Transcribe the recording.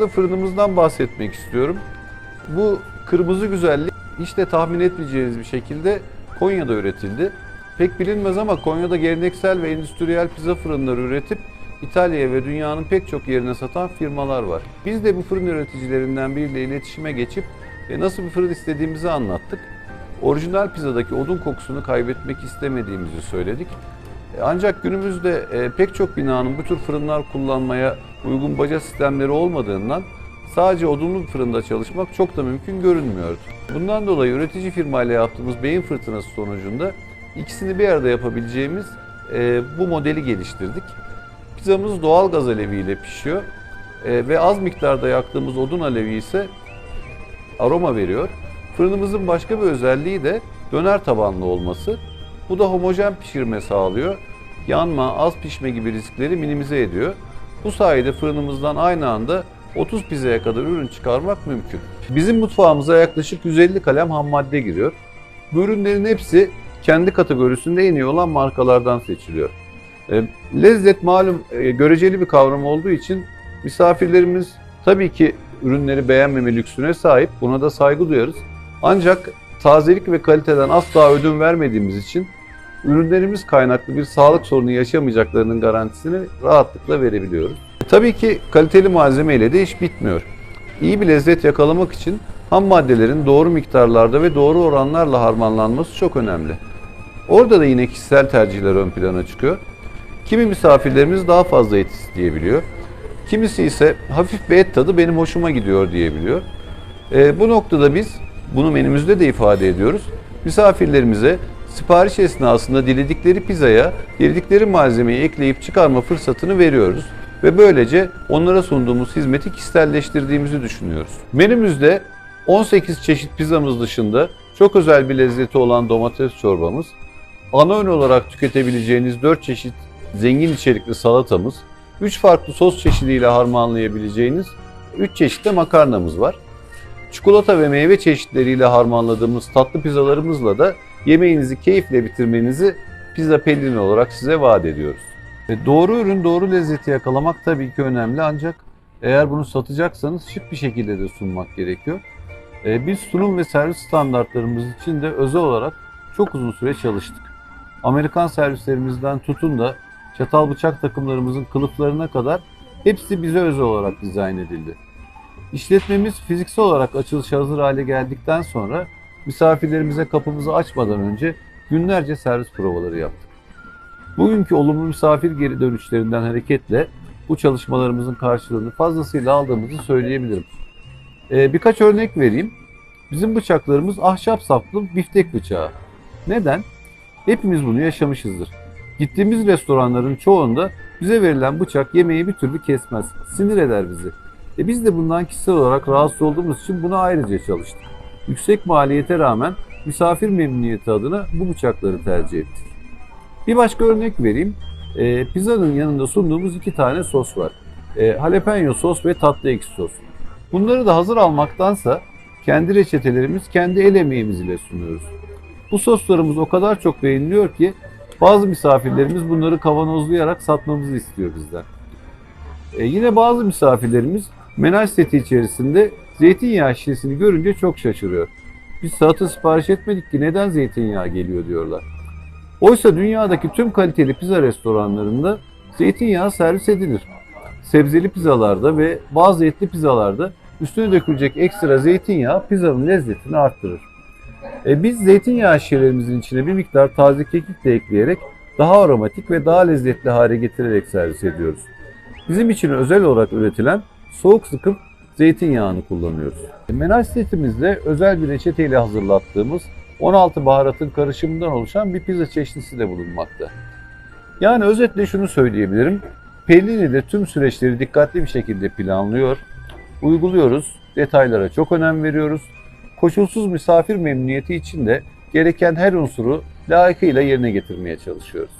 da fırınımızdan bahsetmek istiyorum. Bu kırmızı güzellik hiç de tahmin etmeyeceğiniz bir şekilde Konya'da üretildi. Pek bilinmez ama Konya'da geleneksel ve endüstriyel pizza fırınları üretip İtalya'ya ve dünyanın pek çok yerine satan firmalar var. Biz de bu fırın üreticilerinden biriyle iletişime geçip e, nasıl bir fırın istediğimizi anlattık. Orijinal pizzadaki odun kokusunu kaybetmek istemediğimizi söyledik. E, Ancak günümüzde e, pek çok binanın bu tür fırınlar kullanmaya uygun baca sistemleri olmadığından sadece odunlu bir fırında çalışmak çok da mümkün görünmüyordu. Bundan dolayı üretici firmayla yaptığımız beyin fırtınası sonucunda ikisini bir arada yapabileceğimiz e, bu modeli geliştirdik. Pizzamız doğal gaz aleviyle pişiyor ve az miktarda yaktığımız odun alevi ise aroma veriyor. Fırınımızın başka bir özelliği de döner tabanlı olması. Bu da homojen pişirme sağlıyor. Yanma, az pişme gibi riskleri minimize ediyor. Bu sayede fırınımızdan aynı anda 30 pizzaya kadar ürün çıkarmak mümkün. Bizim mutfağımıza yaklaşık 150 kalem ham madde giriyor. Bu ürünlerin hepsi kendi kategorisinde en iyi olan markalardan seçiliyor. E, Lezzet malum e, göreceli bir kavram olduğu için misafirlerimiz tabii ki ürünleri beğenmeme lüksüne sahip. Buna da saygı duyarız. Ancak tazelik ve kaliteden asla ödün vermediğimiz için ürünlerimiz kaynaklı bir sağlık sorunu yaşamayacaklarının garantisini rahatlıkla verebiliyoruz. Tabii ki kaliteli malzeme ile de iş bitmiyor. İyi bir lezzet yakalamak için ham maddelerin doğru miktarlarda ve doğru oranlarla harmanlanması çok önemli. Orada da yine kişisel tercihler ön plana çıkıyor. Kimi misafirlerimiz daha fazla et isteyebiliyor. Kimisi ise hafif bir et tadı benim hoşuma gidiyor diyebiliyor. E, bu noktada biz bunu menümüzde de ifade ediyoruz. Misafirlerimize sipariş esnasında diledikleri pizzaya diledikleri malzemeyi ekleyip çıkarma fırsatını veriyoruz. Ve böylece onlara sunduğumuz hizmeti kişiselleştirdiğimizi düşünüyoruz. Menümüzde 18 çeşit pizzamız dışında çok özel bir lezzeti olan domates çorbamız, ana öğün olarak tüketebileceğiniz 4 çeşit zengin içerikli salatamız, 3 farklı sos çeşidiyle harmanlayabileceğiniz 3 çeşit de makarnamız var. Çikolata ve meyve çeşitleriyle harmanladığımız tatlı pizzalarımızla da yemeğinizi keyifle bitirmenizi pizza pelin olarak size vaat ediyoruz. E, Doğru ürün, doğru lezzeti yakalamak tabii ki önemli ancak eğer bunu satacaksanız şık bir şekilde de sunmak gerekiyor. E, Biz sunum ve servis standartlarımız için de özel olarak çok uzun süre çalıştık. Amerikan servislerimizden tutun da çatal bıçak takımlarımızın kılıflarına kadar hepsi bize özel olarak dizayn edildi. İşletmemiz fiziksel olarak açılışa hazır hale geldikten sonra misafirlerimize kapımızı açmadan önce günlerce servis provaları yaptık. Bugünkü olumlu misafir geri dönüşlerinden hareketle bu çalışmalarımızın karşılığını fazlasıyla aldığımızı söyleyebilirim. Ee, birkaç örnek vereyim. Bizim bıçaklarımız ahşap saplı biftek bıçağı. Neden? Hepimiz bunu yaşamışızdır. Gittiğimiz restoranların çoğunda bize verilen bıçak yemeği bir türlü kesmez. Sinir eder bizi. E biz de bundan kişisel olarak rahatsız olduğumuz için buna ayrıca çalıştık. Yüksek maliyete rağmen misafir memnuniyeti adına bu bıçakları tercih ettik. Bir başka örnek vereyim. E, pizzanın yanında sunduğumuz iki tane sos var. E, jalapeno sos ve tatlı ekşi sos. Bunları da hazır almaktansa kendi reçetelerimiz, kendi el emeğimiz ile sunuyoruz. Bu soslarımız o kadar çok beğeniliyor ki bazı misafirlerimiz bunları kavanozlayarak satmamızı istiyor bizden. E, yine bazı misafirlerimiz menaj seti içerisinde zeytinyağı şişesini görünce çok şaşırıyor. Biz salata sipariş etmedik ki neden zeytinyağı geliyor diyorlar. Oysa dünyadaki tüm kaliteli pizza restoranlarında zeytinyağı servis edilir. Sebzeli pizzalarda ve bazı etli pizzalarda üstüne dökülecek ekstra zeytinyağı pizzanın lezzetini arttırır. E, biz zeytinyağı şişelerimizin içine bir miktar taze kekik de ekleyerek daha aromatik ve daha lezzetli hale getirerek servis ediyoruz. Bizim için özel olarak üretilen soğuk sıkım zeytinyağını kullanıyoruz. E, Menaj setimizde özel bir reçeteyle hazırlattığımız 16 baharatın karışımından oluşan bir pizza çeşnisi de bulunmakta. Yani özetle şunu söyleyebilirim. Pellini'de tüm süreçleri dikkatli bir şekilde planlıyor, uyguluyoruz, detaylara çok önem veriyoruz. Koşulsuz misafir memnuniyeti için de gereken her unsuru layıkıyla yerine getirmeye çalışıyoruz.